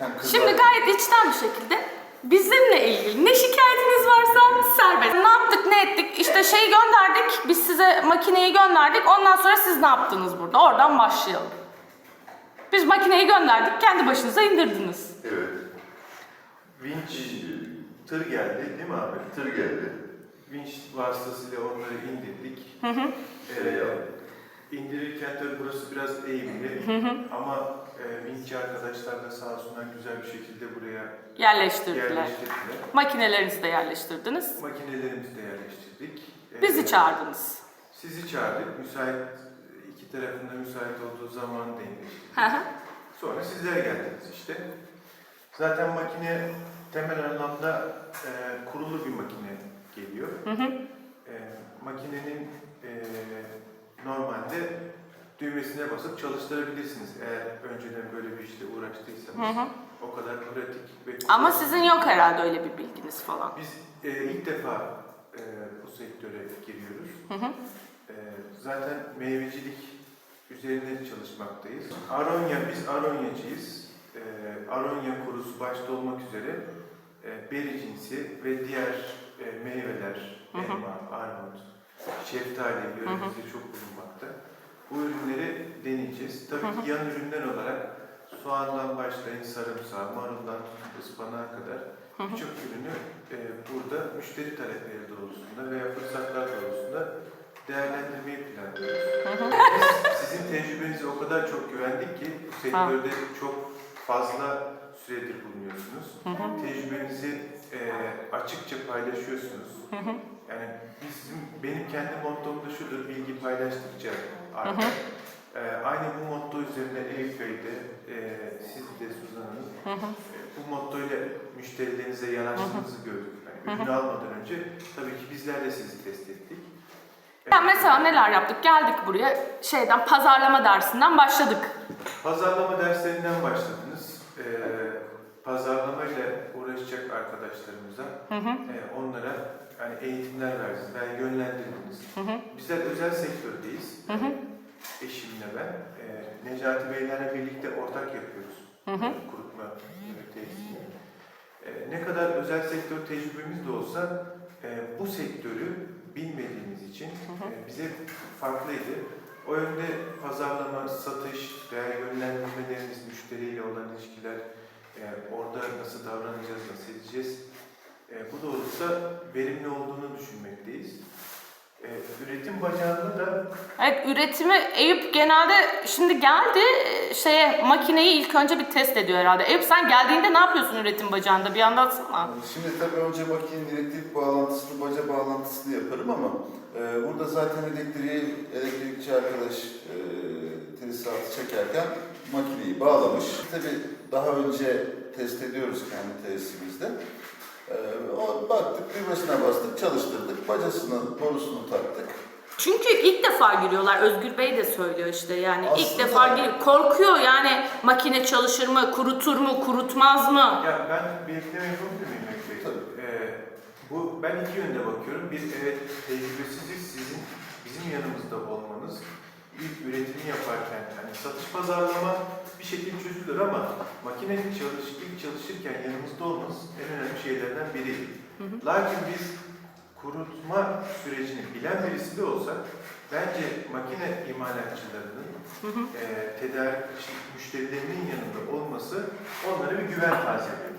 Kızlar- Şimdi gayet içten bir şekilde bizimle ilgili ne şikayetiniz varsa serbest. Ne yaptık ne ettik işte şey gönderdik biz size makineyi gönderdik ondan sonra siz ne yaptınız burada oradan başlayalım. Biz makineyi gönderdik kendi başınıza indirdiniz. Evet. Vinç tır geldi değil mi abi? Tır geldi. Vinç vasıtasıyla onları indirdik. Ee, indirirken tabii burası biraz eğimli ama e, vinççi arkadaşlar da sağ olsunlar güzel bir şekilde buraya Yerleştirdiler. yerleştirdiler. Makinelerinizi de yerleştirdiniz. Makinelerimizi de yerleştirdik. Ee, Bizi çağırdınız. Sizi çağırdık. Müsait, iki tarafında müsait olduğu zaman hı. Sonra sizler geldiniz işte. Zaten makine temel anlamda e, kurulu bir makine geliyor. Hı hı. E, makinenin e, normalde düğmesine basıp çalıştırabilirsiniz. Eğer önceden böyle bir işle uğraştıysanız. Hı hı. O kadar pratik ve Ama sizin yok herhalde öyle bir bilginiz falan. Biz e, ilk defa e, bu sektöre giriyoruz. Hı hı. E, zaten meyvecilik üzerinde çalışmaktayız. Aronya, biz Aronyacıyız. E, Aronya kurusu başta olmak üzere e, beri cinsi ve diğer e, meyveler, Hı hı. elma, armut, şeftali yöremizde çok bulunmakta. Bu ürünleri deneyeceğiz. Tabii Hı hı. ki yan ürünler olarak soğandan başlayın sarımsağı, maruldan ıspanağa kadar birçok ürünü e, burada müşteri talepleri doğrultusunda veya fırsatlar doğrultusunda değerlendirmeyi planlıyoruz. Biz sizin tecrübenize o kadar çok güvendik ki bu sektörde çok fazla süredir bulunuyorsunuz. Hı hı. Tecrübenizi e, açıkça paylaşıyorsunuz. Hı hı. Yani bizim benim kendi mottom da şudur, bilgi paylaştıkça artar. E, aynı bu motto üzerine Eyüp Bey'de, e, siz de Suzan Hanım, e, bu motto ile müşterilerinize yanaştığınızı gördük. Yani ürünü almadan önce tabii ki bizler de sizi test ettik. Ya mesela neler yaptık? Geldik buraya şeyden pazarlama dersinden başladık. Pazarlama derslerinden başladınız. Ee, pazarlama ile uğraşacak arkadaşlarımıza Hı hı. e, onlara yani eğitimler verdiniz, yani yönlendirdiniz. Hı hı. Bizler özel sektördeyiz. Hı hı. Eşimle ben. E, Necati Beylerle birlikte ortak yapıyoruz. Hı hı. Kurutma e, tesisini. E, ne kadar özel sektör tecrübemiz de olsa e, bu sektörü bilmediğimiz için hı. e, bize farklıydı. O yönde pazarlama, satış veya yönlendirmelerimiz, müşteriyle olan ilişkiler, e, orada nasıl davranacağız, nasıl edeceğiz, e, bu doğrultuda verimli olduğunu düşünmekteyiz. E, üretim bacağında da Evet üretimi Eyüp genelde şimdi geldi e, şeye makineyi ilk önce bir test ediyor herhalde. Eyüp sen geldiğinde ne yapıyorsun üretim bacağında bir anlatsana. Şimdi tabii önce makinenin elektrik bağlantısını, baca bağlantısını yaparım ama e, burada zaten elektriği, elektrikçi arkadaş e, tesisatı çekerken makineyi bağlamış. Tabii daha önce test ediyoruz kendi tesisimizde. E, o baktık, düğmesine bastık, çalıştırdık, bacasını, borusunu taktık. Çünkü ilk defa giriyorlar. Özgür Bey de söylüyor işte yani ilk Aslında- defa giriyor. Korkuyor yani makine çalışır mı, kurutur mu, kurutmaz mı? Ya ben bir ekleme yapabilir miyim Mehmet Bey? Ee, bu, ben iki yönde bakıyorum. Bir, evet tecrübesiziz sizin bizim yanımızda olmanız. İlk üretimi yaparken hani satış pazarlama bir şekilde çözülür ama makinenin çalış, ilk çalışırken yanımızda olmanız en önemli şeylerden biri. Lakin biz kurutma sürecini bilen birisi de olsak bence makine imalatçılarının e, tedarik müşterilerinin yanında olması onlara bir güven tazeliyor.